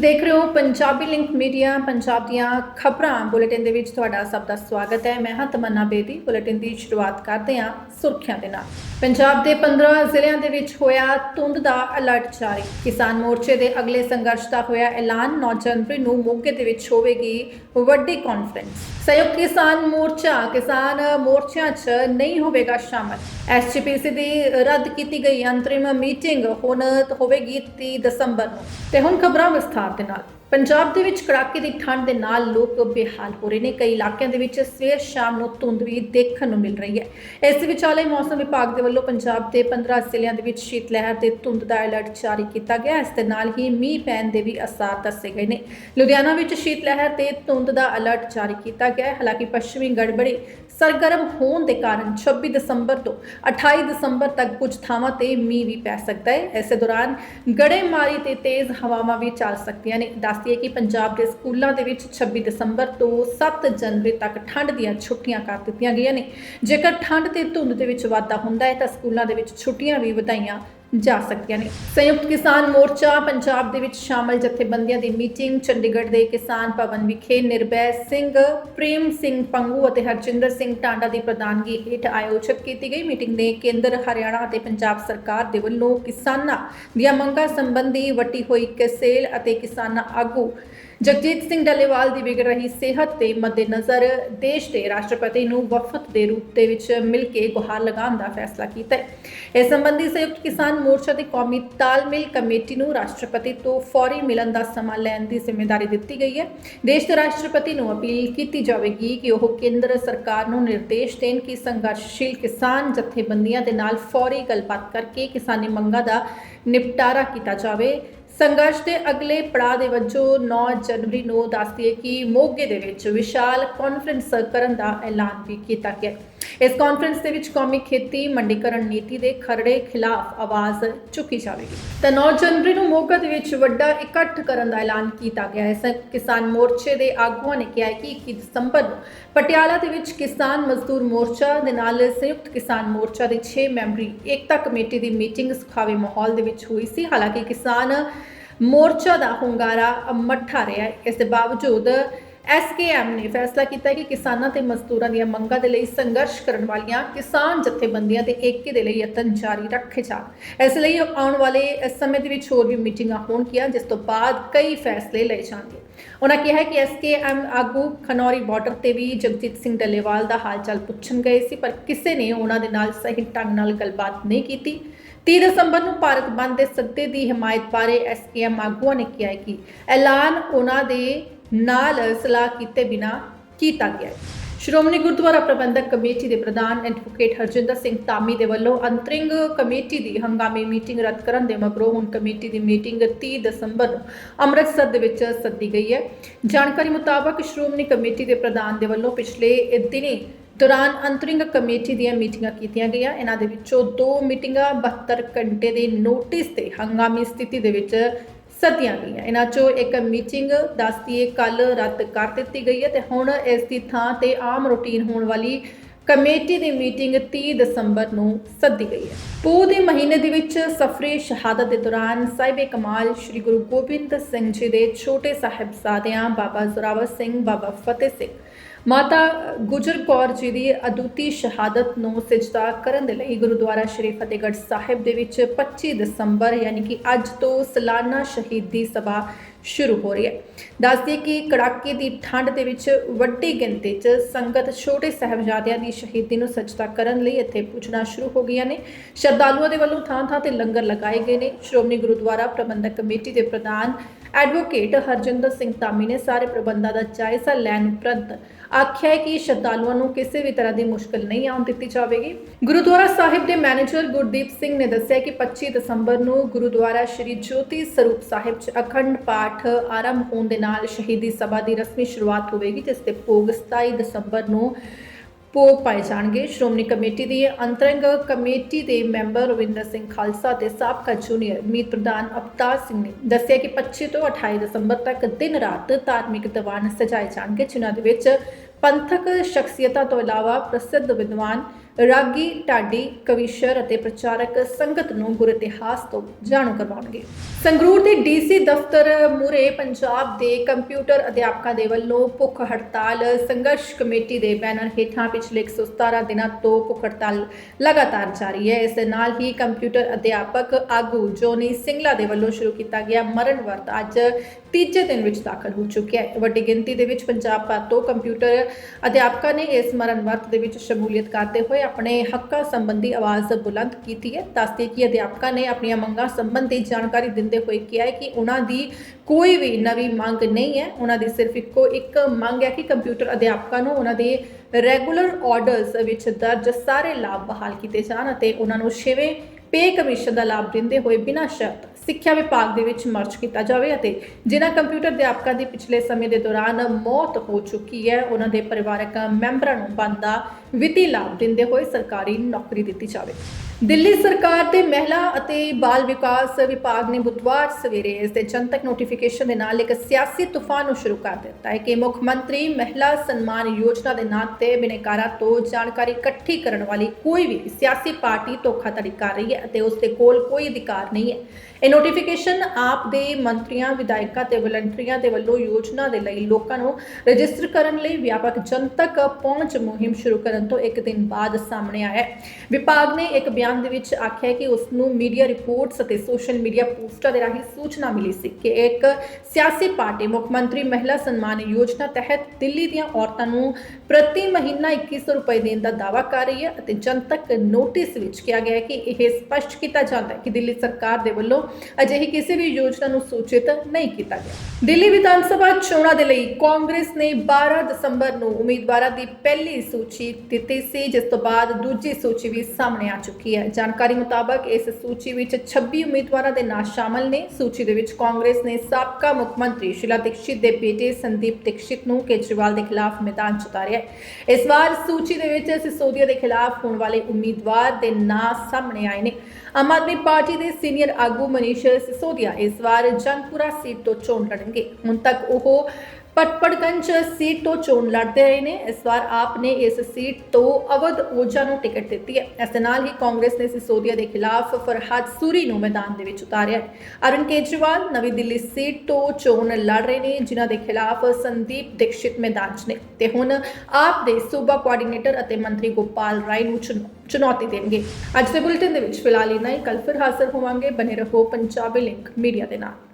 ਦੇਖ ਰਹੇ ਹੋ ਪੰਜਾਬੀ ਲਿੰਕ ਮੀਡੀਆ, ਪੰਜਾਬ ਦੀਆਂ ਖਬਰਾਂ। ਬੁਲੇਟਿਨ ਦੇ ਵਿੱਚ ਤੁਹਾਡਾ ਸਭ ਦਾ ਸਵਾਗਤ ਹੈ। ਮੈਂ ਹਾਂ ਤਮੰਨਾ ਬੇਦੀ। ਬੁਲੇਟਿਨ ਦੀ ਸ਼ੁਰੂਆਤ ਕਰਦੇ ਹਾਂ ਸੁਰਖੀਆਂ ਦੇ ਨਾਲ। ਪੰਜਾਬ ਦੇ 15 ਜ਼ਿਲ੍ਹਿਆਂ ਦੇ ਵਿੱਚ ਹੋਇਆ ਧੁੰਦ ਦਾ ਅਲਰਟ ਜਾਰੀ। ਕਿਸਾਨ ਮੋਰਚੇ ਦੇ ਅਗਲੇ ਸੰਘਰਸ਼ ਦਾ ਹੋਇਆ ਐਲਾਨ। 9 ਜਨਵਰੀ ਨੂੰ ਮੋਗੇ ਦੇ ਵਿੱਚ ਹੋਵੇਗੀ ਵੱਡੀ ਕਾਨਫਰੰਸ ਸੰਯੁਕਤ ਕਿਸਾਨ ਮੋਰਚਾ, ਕਿਸਾਨ ਮੋਰਚਿਆਂ 'ਚ ਨਹੀਂ ਹੋਵੇਗਾ ਸ਼ਾਮਲ। ਐਸਜੀਪੀਸੀ ਦੀ ਰੱਦ ਕੀਤੀ ਗਈ ਅੰਤਰਿਮ ਮੀਟਿੰਗ ਹੁਣ ਹੋਵੇਗੀ 30 ਦਸੰਬਰ ਨੂੰ। ਤੇ ਹੁਣ ਖਬਰਾਂ ਵਿਸਥਾਰ ਦੇ ਨਾਲ। ਪੰਜਾਬ ਦੇ ਵਿੱਚ ਕੜਾਕੇ ਦੀ ਠੰਡ ਦੇ ਨਾਲ ਲੋਕ ਬੇਹਾਲ ਹੋ ਰਹੇ ਨੇ। ਕਈ ਇਲਾਕਿਆਂ ਦੇ ਵਿੱਚ ਸਵੇਰ ਸ਼ਾਮ ਨੂੰ ਧੁੰਦ ਵੀ ਦੇਖਣ ਨੂੰ ਮਿਲ ਰਹੀ ਹੈ। ਇਸ ਵਿਚਾਲੇ ਮੌਸਮ ਵਿਭਾਗ ਦੇ ਵੱਲੋਂ ਪੰਜਾਬ ਦੇ 15 ਜ਼ਿਲ੍ਹਿਆਂ ਦੇ ਵਿੱਚ ਸ਼ੀਤ ਲਹਿਰ ਤੇ ਧੁੰਦ ਦਾ ਅਲਰਟ ਜਾਰੀ ਕੀਤਾ ਗਿਆ। ਇਸ ਦੇ ਨਾਲ ਹੀ ਮੀਂਹ ਪੈਣ ਦੇ ਵੀ ਅਸਾਰ ਦੱਸੇ ਗਏ ਨੇ। ਲੁਧਿਆਣਾ ਵਿੱਚ ਸ਼ੀਤ ਲਹਿਰ ਤੇ ਧੁੰਦ ਦਾ ਅਲਰਟ ਜਾਰੀ ਕੀਤਾ ਗਿਆ ਹੈ। ਹਾਲਾਂਕਿ ਪੱਛਮੀ ਗੜਬੜੀ ਸਰਗਰਮ ਹੋਣ ਦੇ ਕਾਰਨ 26 ਦਸੰਬਰ ਤੋਂ 28 ਦਸੰਬਰ ਤੱਕ ਕੁਝ ਥਾਵਾਂ ਤੇ ਮੀਂਹ ਵੀ ਪੈ ਸਕਦਾ ਹੈ। ਇਸੇ ਦੌਰਾਨ ਗੜੇਮਾਰੀ ਤੇ ਤੇਜ਼ ਹਵਾਵਾਂ ਵੀ ਚੱਲ ਸਕਦੀਆਂ ਨੇ। ਦੱਸਦੀ ਹੈ ਕਿ ਪੰਜਾਬ ਦੇ ਸਕੂਲਾਂ ਦੇ ਵਿੱਚ 26 ਦਸੰਬਰ ਤੋਂ 7 ਜਨਵਰੀ ਤੱਕ ਠੰਡ ਦੀਆਂ ਛੁੱਟੀਆਂ ਕਰ ਦਿੱਤੀਆਂ ਗਈਆਂ ਨੇ। ਜੇਕਰ ਠੰਡ ਤੇ ਧੁੰਦ ਦੇ ਵਿੱਚ ਵਾਧਾ ਹੁੰਦਾ ਹੈ ਤਾਂ ਸਕੂਲਾਂ ਦੇ ਵਿੱਚ ਛੁੱਟੀਆਂ ਵੀ ਵਧਾਈਆਂ ਜਾ ਸਕਦੀਆਂ ਨੇ। ਸੰਯੁਕਤ ਕਿਸਾਨ ਮੋਰਚਾ ਪੰਜਾਬ ਦੇ ਵਿੱਚ ਸ਼ਾਮਲ ਜਥੇਬੰਦੀਆਂ ਦੀ ਮੀਟਿੰਗ, ਚੰਡੀਗੜ੍ਹ ਦੇ ਕਿਸਾਨ ਭਵਨ ਵਿਖੇ ਨਿਰਭੈ ਸਿੰਘ, ਪ੍ਰੇਮ ਸਿੰਘ ਪੰਗੂ ਅਤੇ ਹਰਜਿੰਦਰ ਸਿੰਘ ਟਾਂਡਾ ਦੀ ਪ੍ਰਧਾਨਗੀ ਹੇਠ ਆਯੋਜਿਤ ਕੀਤੀ ਗਈ। ਮੀਟਿੰਗ ਨੇ ਕੇਂਦਰ ਹਰਿਆਣਾ ਅਤੇ ਪੰਜਾਬ ਸਰਕਾਰ ਦੇ ਵੱਲੋਂ ਕਿਸਾਨਾਂ ਦੀਆਂ ਮੰਗਾਂ ਸੰਬੰਧੀ ਵੱਟੀ ਹੋਈ ਕਸੇਲ ਅਤੇ ਕਿਸਾਨਾਂ ਆਗੂ ਜਗਜੀਤ ਸਿੰਘ ਡੱਲੇਵਾਲ ਦੀ ਵਿਗੜ ਰਹੀ ਸਿਹਤ ਦੇ ਮੱਦੇਨਜ਼ਰ ਦੇਸ਼ ਦੇ ਰਾਸ਼ਟਰਪਤੀ ਨੂੰ ਵਫਦ ਦੇ ਰੂਪ ਦੇ ਵਿੱਚ ਮਿਲ ਕੇ ਗੁਹਾਰ ਲਗਾਉਣ ਦਾ ਫੈਸਲਾ ਕੀਤਾ ਹੈ। ਇਸ ਸੰਬੰਧੀ ਸੰਯੁਕਤ ਕਿਸਾਨ ਮੋਰਚਾ ਦੀ ਕੌਮੀ ਤਾਲਮੇਲ ਕਮੇਟੀ ਨੂੰ ਰਾਸ਼ਟਰਪਤੀ ਤੋਂ ਫੌਰੀ ਮਿਲਣ ਦਾ ਸਮਾਂ ਲੈਣ ਦੀ ਜ਼ਿੰਮੇਵਾਰੀ ਦਿੱਤੀ ਗਈ ਹੈ। ਦੇਸ਼ ਦੇ ਰਾਸ਼ਟਰਪਤੀ ਨੂੰ ਅਪੀਲ ਕੀਤੀ ਜਾਵੇਗੀ ਕਿ ਉਹ ਕੇਂਦਰ ਸਰਕਾਰ ਨੂੰ ਨਿਰਦੇਸ਼ ਦੇਣ ਕਿ ਸੰਘਰਸ਼ਸ਼ੀਲ ਕਿਸਾਨ ਜਥੇਬੰਦੀਆਂ ਦੇ ਨਾਲ ਫੌਰੀ ਗੱਲਬਾਤ ਕਰਕੇ ਕਿਸਾਨੀ ਮੰਗਾਂ ਦਾ ਨਿਪਟਾਰਾ ਕੀਤਾ ਜਾਵੇ। ਸੰਘਰਸ਼ ਦੇ ਅਗਲੇ ਪੜਾਅ ਦੇ ਵਜੋਂ 9 ਜਨਵਰੀ ਨੂੰ ਦੱਸਦੀ ਹੈ ਕਿ ਮੋਗੇ ਦੇ ਵਿੱਚ ਵਿਸ਼ਾਲ ਕਾਨਫਰੰਸ ਕਰਨ ਦਾ ਐਲਾਨ ਵੀ ਕੀਤਾ ਗਿਆ। ਇਸ ਕਾਨਫਰੰਸ ਦੇ ਵਿੱਚ ਕੌਮੀ ਖੇਤੀ, ਮੰਡੀਕਰਨ ਨੀਤੀ ਦੇ ਖਰੜੇ ਖਿਲਾਫ ਆਵਾਜ਼ ਚੁੱਕੀ ਜਾਵੇਗੀ। ਤਾਂ 9 ਜਨਵਰੀ ਨੂੰ ਮੋਗਾ ਦੇ ਵਿੱਚ ਵੱਡਾ ਇਕੱਠ ਕਰਨ ਦਾ ਐਲਾਨ ਕੀਤਾ ਗਿਆ ਹੈ। ਇਸ ਕਿਸਾਨ ਮੋਰਚੇ ਦੇ ਆਗੂਆਂ ਨੇ ਕਿਹਾ ਕਿ 21 ਦਸੰਬਰ ਨੂੰ ਪਟਿਆਲਾ ਦੇ ਵਿੱਚ ਕਿਸਾਨ ਮਜ਼ਦੂਰ ਮੋਰਚਾ ਦੇ ਨਾਲ ਸੰਯੁਕਤ ਕਿਸਾਨ ਮੋਰਚਾ ਦੇ 6 ਮੈਂਬਰੀ ਏਕਤਾ ਕਮੇਟੀ ਦੀ ਮੀਟਿੰਗ ਸੁਖਾਵੇ ਮਾਹੌਲ ਦੇ ਵਿੱਚ ਹੋਈ ਸੀ। ਹਾਲਾਂਕਿ ਕਿਸਾਨ ਮੋਰਚਾ ਦਾ ਹੁੰਗਾਰਾ ਮੱਠਾ ਰਿਹਾ ਹੈ। ਇਸ ਦੇ ਬਾਵਜੂਦ ਐਸਕੇਐਮ ਨੇ ਫੈਸਲਾ ਕੀਤਾ ਕਿ ਕਿਸਾਨਾਂ ਤੇ ਮਜ਼ਦੂਰਾਂ ਦੀਆਂ ਮੰਗਾਂ ਦੇ ਲਈ ਸੰਘਰਸ਼ ਕਰਨ ਵਾਲੀਆਂ ਕਿਸਾਨ ਜਥੇਬੰਦੀਆਂ ਦੇ ਏਕੇ ਦੇ ਲਈ ਯਤਨ ਜਾਰੀ ਰੱਖੇ ਜਾਣ। ਇਸ ਲਈ ਆਉਣ ਵਾਲੇ ਸਮੇਂ ਦੇ ਵਿੱਚ ਹੋਰ ਵੀ ਮੀਟਿੰਗਾਂ ਹੋਣਗੀਆਂ, ਜਿਸ ਤੋਂ ਬਾਅਦ ਕਈ ਫੈਸਲੇ ਲਏ ਜਾਣਗੇ। ਉਹਨਾਂ ਕਿਹਾ ਹੈ ਕਿ ਐਸਕੇਐਮ ਆਗੂ ਖਨੌਰੀ ਬਾਰਡਰ ਤੇ ਵੀ ਜਗਜੀਤ ਸਿੰਘ ਡੱਲੇਵਾਲ ਦਾ ਹਾਲ ਚਾਲ ਪੁੱਛਣ ਗਏ ਸੀ, ਪਰ ਕਿਸੇ ਨੇ ਉਹਨਾਂ ਦੇ ਨਾਲ ਸਹੀ ਢੰਗ ਨਾਲ ਗੱਲਬਾਤ ਨਹੀਂ ਕੀਤੀ। 30 ਦਸੰਬਰ ਨੂੰ ਭਾਰਤ ਬੰਦ ਦੇ ਸੱਦੇ ਦੀ ਹਿਮਾਇਤ ਬਾਰੇ ਐਸਕੇਐਮ ਆਗੂਆਂ ਨੇ ਕਿਹਾ ਕਿ ਐਲਾਨ ਉਹਨਾਂ ਦੇ ਨਾਲ ਸਲਾਹ ਕੀਤੇ ਬਿਨਾ ਕੀਤਾ ਗਿਆ ਹੈ। ਸ਼੍ਰੋਮਣੀ ਗੁਰਦੁਆਰਾ ਪ੍ਰਬੰਧਕ ਕਮੇਟੀ ਦੇ ਪ੍ਰਧਾਨ ਐਡਵੋਕੇਟ ਹਰਜਿੰਦਰ ਸਿੰਘ ਤਾਮੀ ਦੇ ਵੱਲੋਂ ਅੰਤਰਿੰਗ ਕਮੇਟੀ ਦੀ ਹੰਗਾਮੀ ਮੀਟਿੰਗ ਰੱਦ ਕਰਨ ਦੇ ਮਗਰੋਂ ਹੁਣ ਕਮੇਟੀ ਦੀ ਮੀਟਿੰਗ 30 ਦਸੰਬਰ ਨੂੰ ਅੰਮ੍ਰਿਤਸਰ ਦੇ ਵਿੱਚ ਸੱਦੀ ਗਈ ਹੈ। ਜਾਣਕਾਰੀ ਮੁਤਾਬਕ ਸ਼੍ਰੋਮਣੀ ਕਮੇਟੀ ਦੇ ਪ੍ਰਧਾਨ ਦੇ ਵੱਲੋਂ ਪਿਛਲੇ ਦਿਨੀ ਦੌਰਾਨ ਅੰਤਰਿੰਗ ਕਮੇਟੀ ਦੀਆਂ ਮੀਟਿੰਗਾਂ ਕੀਤੀਆਂ ਗਈਆਂ। ਇਹਨਾਂ ਦੇ ਵਿੱਚੋਂ ਦੋ ਮੀਟਿੰਗਾਂ 72 ਘੰਟੇ ਦੇ ਨੋਟਿਸ ਤੇ ਹੰਗਾਮੀ ਸਥਿਤੀ ਦੇ ਵਿੱਚ ਸੱਦੀਆਂ ਗਈਆਂ। ਇਹਨਾਂ ਚੋਂ ਇੱਕ ਮੀਟਿੰਗ ਦੱਸਦੀ ਹੈ ਕੱਲ ਰੱਦ ਕਰ ਦਿੱਤੀ ਗਈ ਹੈ ਤੇ ਹੁਣ ਇਸ ਦੀ ਥਾਂ ਤੇ ਆਮ ਰੁਟੀਨ ਹੋਣ ਵਾਲੀ ਕਮੇਟੀ ਦੀ ਮੀਟਿੰਗ 30 ਦਸੰਬਰ ਨੂੰ ਸੱਦੀ ਗਈ ਹੈ। ਪੋਹ ਦੇ ਮਹੀਨੇ ਦੇ ਵਿੱਚ ਸਫਰੇ ਸ਼ਹਾਦਤ ਦੇ ਦੌਰਾਨ ਸਾਹਿਬੇ ਕਮਾਲ, ਸ੍ਰੀ ਗੁਰੂ ਗੋਬਿੰਦ ਸਿੰਘ ਜੀ ਦੇ ਛੋਟੇ ਸਾਹਿਬਜ਼ਾਦਿਆਂ ਬਾਬਾ ਜ਼ੋਰਾਵਰ ਸਿੰਘ, ਬਾਬਾ ਫਤਿਹ ਸਿੰਘ ਮਾਤਾ ਗੁਜਰ ਕੌਰ ਜੀ ਦੀ ਅਦੁੱਤੀ ਸ਼ਹਾਦਤ ਨੂੰ ਸਜਦਾ ਕਰਨ ਦੇ ਲਈ ਗੁਰਦੁਆਰਾ ਸ਼੍ਰੀ ਫਤਿਹਗੜ੍ਹ ਸਾਹਿਬ ਦੇ ਵਿੱਚ 25 ਦਸੰਬਰ ਯਾਨੀ ਕਿ ਅੱਜ ਤੋਂ ਸਾਲਾਨਾ ਸ਼ਹੀਦੀ ਸਭਾ ਸ਼ੁਰੂ ਹੋ ਰਹੀ ਹੈ। ਦੱਸਦੀ ਕਿ ਕੜਾਕੇ ਦੀ ਠੰਡ ਦੇ ਵਿੱਚ ਵੱਡੀ ਗਿਣਤੀ 'ਚ ਸੰਗਤ ਛੋਟੇ ਸਾਹਿਬਜ਼ਾਦਿਆਂ ਦੀ ਸ਼ਹੀਦੀ ਨੂੰ ਸਜਦਾ ਕਰਨ ਲਈ ਇੱਥੇ ਪੁੱਜਣਾ ਸ਼ੁਰੂ ਹੋ ਗਈਆਂ ਨੇ। ਸ਼ਰਧਾਲੂਆਂ ਦੇ ਵੱਲੋਂ ਥਾਂ-ਥਾਂ ਤੇ ਲੰਗਰ ਲਗਾਏ ਗਏ ਨੇ। ਸ਼੍ਰੋਮਣੀ ਗੁਰਦੁਆਰਾ ਪ੍ਰਬੰਧਕ ਕਮੇਟੀ ਦੇ ਪ੍ਰਧਾਨ ਐਡਵੋਕੇਟ ਹਰਜਿੰਦਰ ਸਿੰਘ ਤਾਮੀ ਨੇ ਸਾਰੇ ਪ੍ਰਬੰਧਾਂ ਦਾ ਜਾਇਜ਼ਾ ਲੈਣ ਉਪਰੰਤ ਆਖਿਆ ਕਿ ਸ਼ਰਧਾਲੂਆਂ ਨੂੰ ਕਿਸੇ ਵੀ ਤਰ੍ਹਾਂ ਦੀ ਮੁਸ਼ਕਲ ਨਹੀਂ ਆਉਣ ਦਿੱਤੀ ਜਾਵੇਗੀ। ਗੁਰਦੁਆਰਾ ਸਾਹਿਬ ਦੇ ਮੈਨੇਜਰ ਗੁਰਦੀਪ ਸਿੰਘ ਨੇ ਦੱਸਿਆ ਕਿ 25 ਦਸੰਬਰ ਨੂੰ ਗੁਰਦੁਆਰਾ ਸ਼੍ਰੀ ਜੋਤੀ ਸਰੂਪ ਸਾਹਿਬ 'ਚ ਅਖੰਡ ਪਾਠ ਆਰੰਭ ਹੋਣ ਦੇ ਨਾਲ ਸ਼ਹੀਦੀ ਸਭਾ ਦੀ ਰਸਮੀ ਸ਼ੁਰੂਆਤ ਹੋਵੇਗੀ, ਜਿਸ ਤੇ ਭੋਗ 27 ਦਸੰਬਰ ਨੂੰ ਭੋਗ ਪਾਏ ਜਾਣਗੇ। ਸ਼੍ਰੋਮਣੀ ਕਮੇਟੀ ਦੀ ਅੰਤਰੰਗ ਕਮੇਟੀ ਦੇ ਮੈਂਬਰ ਰਵਿੰਦਰ ਸਿੰਘ ਖਾਲਸਾ ਤੇ ਸਾਬਕਾ ਜੂਨੀਅਰ ਮੀਤ ਪ੍ਰਧਾਨ ਅਵਤਾਰ ਸਿੰਘ ਨੇ ਦੱਸਿਆ ਕਿ 25 ਤੋਂ 28 ਦਸੰਬਰ ਤੱਕ ਦਿਨ ਰਾਤ ਧਾਰਮਿਕ ਦੀਵਾਨ ਸਜਾਏ ਜਾਣਗੇ, ਜਿਨ੍ਹਾਂ ਦੇ ਵਿੱਚ ਪੰਥਕ ਸ਼ਖਸੀਅਤਾਂ ਤੋਂ ਇਲਾਵਾ ਪ੍ਰਸਿੱਧ ਵਿਦਵਾਨ ਰਾਗੀ ਢਾਡੀ, ਕਵੀਸ਼ਰ ਅਤੇ ਪ੍ਰਚਾਰਕ ਸੰਗਤ ਨੂੰ ਗੁਰ ਇਤਿਹਾਸ ਤੋਂ ਜਾਣੂ ਕਰਵਾਉਣਗੇ। ਸੰਗਰੂਰ ਦੇ ਡੀਸੀ ਦਫ਼ਤਰ ਮੂਰੇ ਪੰਜਾਬ ਦੇ ਕੰਪਿਊਟਰ ਅਧਿਆਪਕਾਂ ਦੇ ਵੱਲੋਂ ਭੁੱਖ ਹੜਤਾਲ ਸੰਘਰਸ਼ ਕਮੇਟੀ ਦੇ ਬੈਨਰ ਹੇਠਾਂ ਪਿਛਲੇ 117 ਦਿਨਾਂ ਤੋਂ ਭੁੱਖ ਹੜਤਾਲ ਲਗਾਤਾਰ ਜਾਰੀ ਹੈ। ਇਸ ਦੇ ਨਾਲ ਹੀ ਕੰਪਿਊਟਰ ਅਧਿਆਪਕ ਆਗੂ ਜੋਨੀ ਸਿੰਗਲਾ ਦੇ ਵੱਲੋਂ ਸ਼ੁਰੂ ਕੀਤਾ ਗਿਆ ਮਰਨ ਵਰਤ। ਅੱਜ ਤੀਜੇ ਦਿਨ ਵਿੱਚ ਦਾਖਲ ਹੋ ਚੁੱਕਿਆ ਹੈ। ਵੱਡੀ ਗਿਣਤੀ ਦੇ ਵਿੱਚ ਪੰਜਾਬ ਭਰ ਤੋਂ ਕੰਪਿਊਟਰ ਅਧਿਆਪਕਾਂ ਨੇ ਇਸ ਮਰਨ ਵਰਤ ਦੇ ਵਿੱਚ ਸ਼ਮੂਲੀਅਤ ਕਰਦੇ ਹੋਏ ਆਪਣੇ ਹੱਕਾਂ ਸੰਬੰਧੀ ਆਵਾਜ਼ ਬੁਲੰਦ ਕੀਤੀ ਹੈ। ਦੱਸਦੇ ਕਿ ਅਧਿਆਪਕਾਂ ਨੇ ਆਪਣੀਆਂ ਮੰਗਾਂ ਸੰਬੰਧੀ ਜਾਣਕਾਰੀ ਦਿੰਦੇ ਹੋਏ ਕਿਹਾ ਹੈ ਕਿ ਉਹਨਾਂ ਦੀ ਕੋਈ ਵੀ ਨਵੀਂ ਮੰਗ ਨਹੀਂ ਹੈ। ਉਹਨਾਂ ਦੀ ਸਿਰਫ ਇੱਕੋ ਇੱਕ ਮੰਗ ਹੈ ਕਿ ਕੰਪਿਊਟਰ ਅਧਿਆਪਕਾਂ ਨੂੰ ਉਹਨਾਂ ਦੇ ਰੈਗੂਲਰ ਆਰਡਰਸ ਵਿੱਚ ਦਰਜ ਸਾਰੇ ਲਾਭ ਬਹਾਲ ਕੀਤੇ ਜਾਣ ਅਤੇ ਉਹਨਾਂ ਨੂੰ ਛੇਵੇਂ ਪੇ ਕਮਿਸ਼ਨ ਦਾ ਲਾਭ ਦਿੰਦੇ ਹੋਏ ਬਿਨਾਂ ਸ਼ਰਤ ਸਿੱਖਿਆ ਵਿਭਾਗ ਦੇ ਵਿੱਚ ਮਰਜ ਕੀਤਾ ਜਾਵੇ ਅਤੇ ਜਿਨ੍ਹਾਂ ਕੰਪਿਊਟਰ ਅਧਿਆਪਕਾਂ ਦੀ ਪਿਛਲੇ ਸਮੇਂ ਦੇ ਦੌਰਾਨ ਮੌਤ ਹੋ ਚੁੱਕੀ ਹੈ, ਉਹਨਾਂ ਦੇ ਪਰਿਵਾਰਕ ਮੈਂਬਰਾਂ ਨੂੰ ਬਣਦਾ ਵਿੱਤੀ ਲਾਭ ਦਿੰਦੇ ਹੋਏ ਸਰਕਾਰੀ ਨੌਕਰੀ ਦਿੱਤੀ ਜਾਵੇ। ਦਿੱਲੀ ਸਰਕਾਰ ਦੇ ਮਹਿਲਾ ਅਤੇ ਬਾਲ ਵਿਕਾਸ ਵਿਭਾਗ ਨੇ ਬੁੱਧਵਾਰ ਸਵੇਰੇ ਇਸ ਦੇ ਜਨਤਕ ਨੋਟੀਫਿਕੇਸ਼ਨ ਦੇ ਨਾਲ ਇੱਕ ਸਿਆਸੀ ਤੂਫਾਨ ਨੂੰ ਸ਼ੁਰੂ ਕਰ ਦਿੱਤਾ ਹੈ ਕਿ ਮੁੱਖ ਮੰਤਰੀ ਮਹਿਲਾ ਸਨਮਾਨ ਯੋਜਨਾ ਦੇ ਨਾਂ ਤੇ ਬਿਨੇਕਾਰਾਂ ਤੋਂ ਜਾਣਕਾਰੀ ਇਕੱਠੀ ਕਰਨ ਵਾਲੀ ਕੋਈ ਵੀ ਸਿਆਸੀ ਪਾਰਟੀ ਧੋਖਾਧੜੀ ਕਰ ਰਹੀ ਹੈ ਅਤੇ ਉਸ ਦੇ ਕੋਲ ਕੋਈ ਅਧਿਕਾਰ ਨਹੀਂ ਹੈ। ਇਹ ਨੋਟੀਫਿਕੇਸ਼ਨ ਆਪ ਦੇ ਮੰਤਰੀਆਂ, ਵਿਧਾਇਕਾਂ ਤੇ ਵਲੰਟੀਅਰਾਂ ਦੇ ਵੱਲੋਂ ਯੋਜਨਾ ਦੇ ਲਈ ਲੋਕਾਂ ਨੂੰ ਰਜਿਸਟਰ ਕਰਨ ਲਈ ਵਿਆਪਕ ਜਨਤਕ ਪਹੁੰਚ ਮੁਹਿੰਮ ਸ਼ੁਰੂ ਕਰਨ ਤੋਂ ਇੱਕ ਦਿਨ ਬਾਅਦ ਸਾਹਮਣੇ ਆਇਆ ਹੈ। ਵਿਭਾਗ ਨੇ ਇੱਕ ਬਿਆਨ ਦੇ ਵਿੱਚ ਆਖਿਆ ਕਿ ਉਸ ਨੂੰ ਮੀਡੀਆ ਰਿਪੋਰਟਸ ਅਤੇ ਸੋਸ਼ਲ ਮੀਡੀਆ ਪੋਸਟਾਂ ਦੇ ਰਾਹੀਂ ਸੂਚਨਾ ਮਿਲੀ ਸੀ ਕਿ ਇੱਕ ਸਿਆਸੀ ਪਾਰਟੀ, ਮੁੱਖ ਮੰਤਰੀ ਮਹਿਲਾ ਸਨਮਾਨ ਯੋਜਨਾ ਤਹਿਤ ਦਿੱਲੀ ਦੀਆਂ ਔਰਤਾਂ ਨੂੰ ਪ੍ਰਤੀ ਮਹੀਨਾ 2100 ਰੁਪਏ ਦੇਣ ਦਾ ਦਾਅਵਾ ਕਰ ਰਹੀ ਹੈ ਅਤੇ ਜਨਤਕ ਨੋਟਿਸ ਵਿੱਚ ਕਿਹਾ ਗਿਆ ਹੈ ਕਿ ਇਹ ਸਪਸ਼ਟ ਕੀਤਾ ਜਾਂਦਾ ਹੈ ਕਿ ਦਿੱਲੀ ਸਰਕਾਰ ਦੇ ਵੱਲੋਂ ਅਜਿਹੀ ਕਿਸੇ ਵੀ ਯੋਜਨਾ ਨੂੰ ਸੂਚਿਤ ਨਹੀਂ ਕੀਤਾ ਗਿਆ। ਦਿੱਲੀ ਵਿਧਾਨ ਸਭਾ ਚੋਣਾਂ ਦੇ ਲਈ ਕਾਂਗਰਸ ਨੇ 12 ਦਸੰਬਰ ਨੂੰ ਉਮੀਦਵਾਰਾਂ ਦੀ ਪਹਿਲੀ ਸੂਚੀ ਦਿੱਤੀ ਸੀ, ਜਿਸ ਤੋਂ ਬਾਅਦ ਦੂਜੀ ਸੂਚੀ ਵੀ ਸਾਹਮਣੇ ਆ ਚੁੱਕੀ ਹੈ। ਜਾਣਕਾਰੀ ਮੁਤਾਬਕ ਇਸ ਸੂਚੀ ਵਿੱਚ 26 ਉਮੀਦਵਾਰਾਂ ਦੇ ਨਾਂ ਸ਼ਾਮਲ ਨੇ। ਸੂਚੀ ਦੇ ਵਿੱਚ ਕਾਂਗਰਸ ਨੇ ਸਾਬਕਾ ਮੁੱਖ ਮੰਤਰੀ ਸ਼ੀਲਾ ਦੀਕਸ਼ਿਤ ਦੇ ਬੇਟੇ ਸੰਦੀਪ ਦੀਕਸ਼ਿਤ ਨੂੰ ਕੇਜਰੀਵਾਲ ਦੇ ਖਿਲਾਫ ਮੈਦਾਨ 'ਚ ਉਤਾਰਿਆ ਇਸ ਵਾਰ ਸੂਚੀ ਦੇ ਵਿੱਚ ਸਿਸੋਦੀਆ ਦੇ ਖਿਲਾਫ ਹੋਣ ਵਾਲੇ ਉਮੀਦਵਾਰ ਦੇ ਨਾਂ ਸਾਹਮਣੇ ਆਏ ਨੇ। ਆਮ ਆਦਮੀ ਪਾਰਟੀ ਦੇ ਸੀਨੀਅਰ ਆਗੂ ਮਨੀਸ਼ ਸਿਸੋਦੀਆ ਇਸ ਵਾਰ ਜੰਗਪੁਰਾ ਸੀਟ ਤੋਂ ਚੋਣ ਲੜਨਗੇ। ਹੁਣ ਤੱਕ ਉਹ ਪਟਪੜਗੰਜ ਸੀਟ ਤੋਂ ਚੋਣ ਲੜਦੇ ਰਹੇ ਨੇ। ਇਸ ਵਾਰ ਆਪ ਨੇ ਇਸ ਸੀਟ ਤੋਂ ਅਵਧ ਓਝਾ ਨੂੰ ਟਿਕਟ ਦਿੱਤੀ ਹੈ। ਇਸ ਦੇ ਨਾਲ ਹੀ ਕਾਂਗਰਸ ਨੇ ਸਿਸੋਦੀਆ ਦੇ ਖਿਲਾਫ ਫਰਹਾਦ ਸੂਰੀ ਨੂੰ ਮੈਦਾਨ ਦੇ ਵਿੱਚ ਉਤਾਰਿਆ ਹੈ। ਅਰੁਣ ਕੇਜਰੀਵਾਲ ਨਵੀਂ ਦਿੱਲੀ ਸੀਟ ਤੋਂ ਚੋਣ ਲੜ ਰਹੇ ਨੇ, ਜਿਨ੍ਹਾਂ ਦੇ ਖਿਲਾਫ ਸੰਦੀਪ ਦੀਕਸ਼ਿਤ ਮੈਦਾਨ 'ਚ ਨੇ। ਤੇ ਹੁਣ ਆਪ ਦੇ ਸੂਬਾ ਕੋਆਰਡੀਨੇਟਰ ਅਤੇ ਮੰਤਰੀ ਗੋਪਾਲ ਰਾਏ ਨੂੰ ਚੁਣ- ਚੁਣੌਤੀ ਦੇਣਗੇ। ਅੱਜ ਦੇ ਬੁਲੇਟਿਨ ਦੇ ਵਿੱਚ ਫਿਲਹਾਲ ਇਨਾ ਹੀ। ਕੱਲ ਫਿਰ ਹਾਜ਼ਰ ਹੋਵਾਂਗੇ। ਬਨੇ ਰਹੋ ਪੰਜਾਬੀ ਲਿੰਕ ਮੀਡੀਆ ਦੇ ਨਾਲ।